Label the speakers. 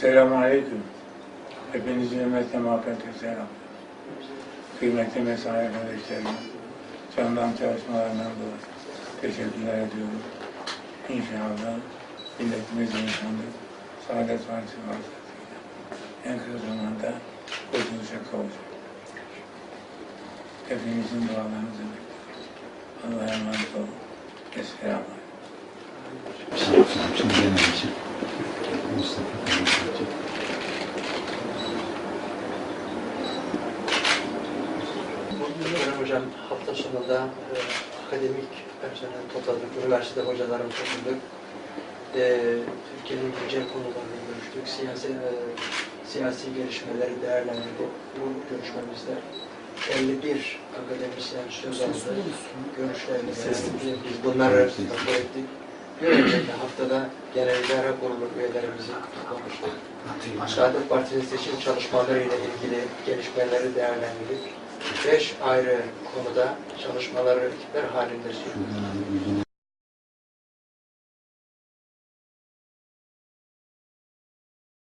Speaker 1: Esselamu Aleyküm. Hepinizi hürmetle muhabbetle selam. Kıymetli mesai arkadaşlarım, candan çalışmalarından dolayı teşekkürler ediyorum. İnşallah milletimiz insanı Saadet Partisi vasıtasıyla en kısa zamanda kurtuluşa kavuşacak. Hepinizin dualarınızı bekliyorum. Allah'a emanet olun. Esselamu
Speaker 2: hocam hafta sonunda e, akademik personel topladık, üniversite hocalarımız topladık. E, Türkiye'nin güncel konularını görüştük, siyasi, e, siyasi gelişmeleri değerlendirdik. Bu görüşmemizde 51 akademisyen söz aldı, görüşlerini beğendik. Biz bunları kabul ettik. Bir önceki haftada Genel İdare Kurulu üyelerimizi toplamıştık. Saadet Partisi'nin seçim çalışmalarıyla ilgili gelişmeleri değerlendirdik. Beş ayrı konuda çalışmaları ekipler halinde sürdürdük.
Speaker 3: Kemal